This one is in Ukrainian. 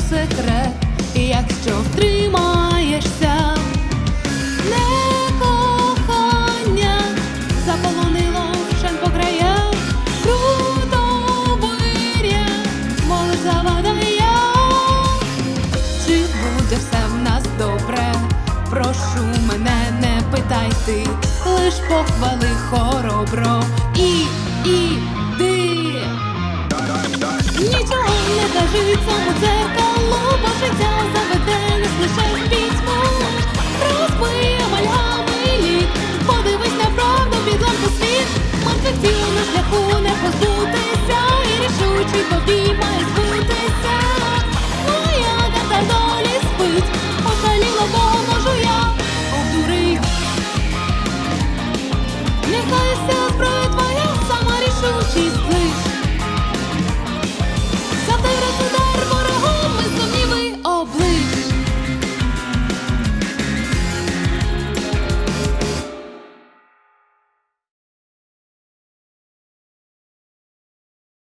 секрет, якщо втримаєшся, не кохання заполонило вшен по краях, круто виря, молиш завадає. Чи буде все в нас добре? Прошу мене, не питайте, лиш похвали хоробро і іди. Нічого не кажи цьому дзеркалу, único.